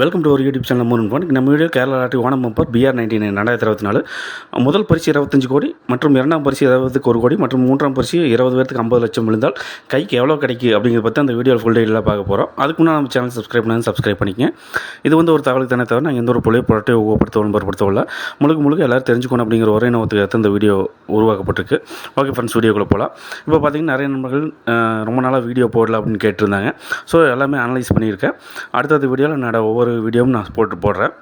Welcome to ஒரு YouTube channel மூணு phone நம்ம வீடியோ கேரளா நாட்டு Onam bumper BR ninety nine ரெண்டாயிரத்தி இருபத்தி நாலு. முதல் பரிசு இருபத்தஞ்சு கோடி மற்றும் இரண்டாம் பரிசு இருபதுக்கு ஒரு கோடி மற்றும் மூன்றாம் பரிசு இருபது பேருக்கு ஐம்பது லட்சம் விழுந்தால் கைக்கு எவ்வளோ கிடைக்கு அப்படிங்கிறத பற்றி அந்த வீடியோ ஃபுல் டீலாக பார்க்க போகிறோம் அதுக்கு முன்னாடி நம்ம சேனல் சப்ஸ்கிரைப் பண்ணி சப்ஸ்கிரைப் பண்ணிக்கங்க. இது வந்து ஒரு தகவலுக்கு தானே தவிர நாங்கள் எந்த ஒரு புள்ளைய புரட்டை ஊக்கப்படுத்த விளம்பரப்படுத்தவில்லை முழுக்க முழுக்க எல்லோரும் தெரிஞ்சுக்கணும் அப்படிங்கிற ஒரே நோக்கத்துக்கு ஏற்ற இந்த வீடியோ உருவாக்கப்பட்டிருக்கு. ஓகே ஃப்ரெண்ட்ஸ் வீடியோக்குள்ளே போகலாம் இப்போ பார்த்தீங்கன்னா நிறைய நண்பர்கள் ரொம்ப நாளாக வீடியோ போடல அப்படின்னு கேட்டிருந்தாங்க. ஸோ எல்லாமே அனலைஸ் பண்ணியிருக்கேன். அடுத்தது வீடியோவில் என்னோட ஒவ்வொரு வீடியோவும் நான் போட்டு போடுறேன்.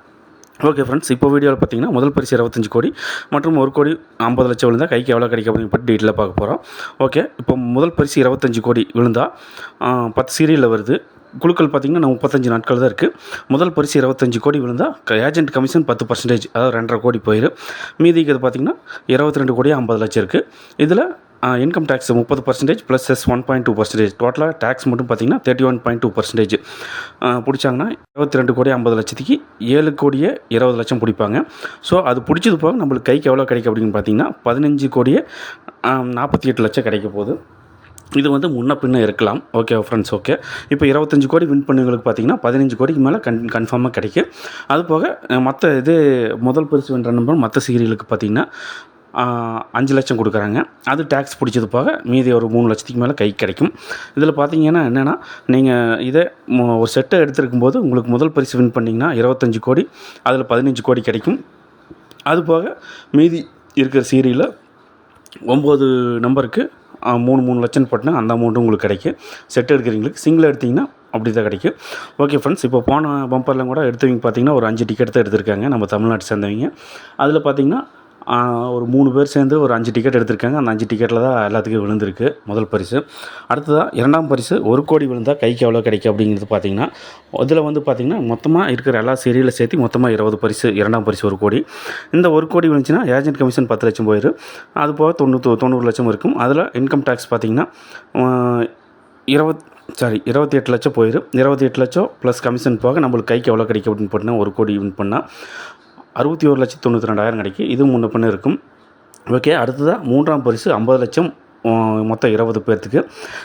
ஓகே ஃப்ரெண்ட்ஸ் இப்போ வீடியோவில் பார்த்தீங்கன்னா முதல் பரிசு இருபத்தஞ்சு கோடி மற்றும் ஒரு கோடி ஐம்பது லட்சம் விழுந்தால் கைக்கு எவ்வளோ கிடைக்கும் அப்படின்னு பற்றி டீட்டெயிலாக பார்க்க போகிறோம் ஓகே இப்போ முதல் பரிசு இருபத்தஞ்சு கோடி விழுந்தால் பத்து சீரியலில் வருது. குழுக்கள் பார்த்தீங்கன்னா நான் முப்பத்தஞ்சு நாட்கள் தான் இருக்குது முதல் பரிசு இருபத்தஞ்சு கோடி விழுந்தால் ஏஜென்ட் கமிஷன் பத்து பர்சன்டேஜ் அதாவது ரெண்டரை கோடி போயிடும் மீதிக்கு பார்த்தீங்கன்னா இருபத்தி ரெண்டு கோடி ஐம்பது லட்சம் இருக்குது இதில் இன்கம் டேக்ஸ் முப்பது percentage plus S one point two percentage டோட்டலாக டேக்ஸ் மட்டும் பார்த்தீங்கன்னா thirty one point two percentage பிடிச்சாங்கன்னா இருபத்தி ரெண்டு கோடி ஐம்பது லட்சத்துக்கு ஏழு கோடியே இருபது லட்சம் பிடிப்பாங்க. ஸோ அது பிடிச்சது போக நம்மளுக்கு கைக்கு எவ்வளோ கிடைக்கும் அப்படின்னு பார்த்தீங்கன்னா பதினஞ்சு கோடியே நாற்பத்தி எட்டு லட்சம் கிடைக்க போகுது. இது வந்து முன்ன பின்ன இருக்கலாம். ஓகே ஃப்ரெண்ட்ஸ் ஓகே இப்போ இருபத்தஞ்சி கோடி வின் பண்ணவங்களுக்கு பார்த்தீங்கன்னா பதினஞ்சு கோடிக்கு மேலே கன் கன்ஃபார்மாக கிடைக்கும். அது போக மற்ற இது முதல் பரிசு வென்ற நம்பர் மற்ற சீரியலுக்கு பார்த்தீங்கன்னா அஞ்சு லட்சம் கொடுக்குறாங்க. அது டேக்ஸ் பிடிச்சது போக மீதி ஒரு மூணு லட்சத்துக்கு மேலே கை கிடைக்கும். இதில் பார்த்தீங்கன்னா என்னென்னா நீங்கள் இதே ஒரு செட்டை எடுத்திருக்கும் போது உங்களுக்கு முதல் பரிசு வின் பண்ணிங்கன்னா இருபத்தஞ்சி கோடி அதில் பதினஞ்சு கோடி கிடைக்கும். அது போக மீதி இருக்கிற சீரியலில் ஒம்பது நம்பருக்கு மூணு மூணு லட்சம் போட்டினா அந்த அமௌண்ட்டும் உங்களுக்கு கிடைக்கும். செட் எடுக்கிறவங்களுக்கு சிங்கிள் எடுத்திங்கன்னா அப்படி தான் கிடைக்கும். ஓகே ஃப்ரெண்ட்ஸ் இப்போ போன பம்பர்லாம் கூட எடுத்தவங்க பார்த்தீங்கன்னா ஒரு அஞ்சு டிக்கெட் தான் எடுத்திருக்காங்க. நம்ம தமிழ்நாட்டு சேர்ந்தவங்க. அதில் பார்த்தீங்கன்னா ஒரு மூணு பேர் சேர்ந்து ஒரு அஞ்சு டிக்கெட் எடுத்திருக்காங்க. அந்த அஞ்சு டிக்கெட்டில் தான் எல்லாத்துக்கும் விழுந்திருக்கு முதல் பரிசு. அடுத்ததாக இரண்டாம் பரிசு ஒரு கோடி விழுந்தால் கைக்கு எவ்வளோ கிடைக்கும் அப்படிங்கிறது பார்த்தீங்கன்னா இதில் வந்து பார்த்திங்கன்னா மொத்தமாக இருக்கிற எல்லா சீரியலில் சேர்த்து மொத்தமாக இருபது பரிசு இரண்டாம் பரிசு ஒரு கோடி. இந்த ஒரு கோடி விழுந்துச்சுன்னா ஏஜென்ட் கமிஷன் பத்து லட்சம் போயிடும் அது போக தொண்ணூற்று தொண்ணூறு லட்சம் இருக்கும். அதில் இன்கம் டேக்ஸ் பார்த்திங்கன்னா இருபத் சாரி இருபத்தி எட்டு லட்சம் போயிடும் இருபத்தி எட்டு லட்சம் ப்ளஸ் கமிஷன் போக நம்மளுக்கு கைக்கு எவ்வளோ கிடைக்கும் அப்படின்னு போட்டிங்கன்னா ஒரு கோடி வின் பண்ணால் அறுபத்தி ஒரு லட்சத்தி தொண்ணூற்றி ரெண்டாயிரம் கிடைக்கும் இது முன்ன பின்ன இருக்கும். ஓகே அடுத்ததாக மூன்றாம் பரிசு ஐம்பது லட்சம் மொத்தம் இருபது பேர்த்துக்கு.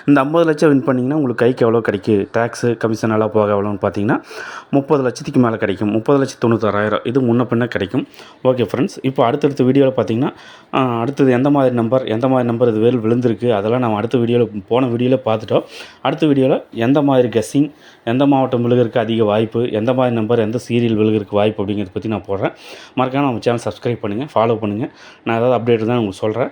இந்த ஐம்பது லட்சம் வின் பண்ணிங்கன்னா உங்களுக்கு கைக்கு எவ்வளோ கிடைக்கும் டேக்ஸு கமிஷன் எல்லாம் போக எவ்வளோன்னு பார்த்தீங்கன்னா முப்பது லட்சத்துக்கு மேலே கிடைக்கும். முப்பது லட்சத்தி தொண்ணூத்தாறாயிரம். இது முன்ன பின்ன கிடைக்கும். ஓகே ஃப்ரெண்ட்ஸ் இப்போ அடுத்தடுத்த வீடியோவில் பார்த்தீங்கன்னா அடுத்தது எந்த மாதிரி நம்பர் எந்த மாதிரி நம்பர் இது வேல் விழுந்திருக்கு அதெல்லாம் நம்ம அடுத்த வீடியோவில் போன வீடியோவில் பார்த்துட்டோம். அடுத்த வீடியோவில் எந்த மாதிரி கெஸ்ஸிங் எந்த மாவட்டம் விழுகிறதுக்கு அதிக வாய்ப்பு எந்த மாதிரி நம்பர் எந்த சீரியல் விழுகிறதுக்கு வாய்ப்பு அப்படிங்கிறத பற்றி நான் போடுறேன். மறக்காமல் நம்ம சேனல் சப்ஸ்கிரைப் பண்ணுங்கள் ஃபாலோ பண்ணுங்கள் நான் ஏதாவது அப்டேட் தான் உங்களுக்கு சொல்கிறேன்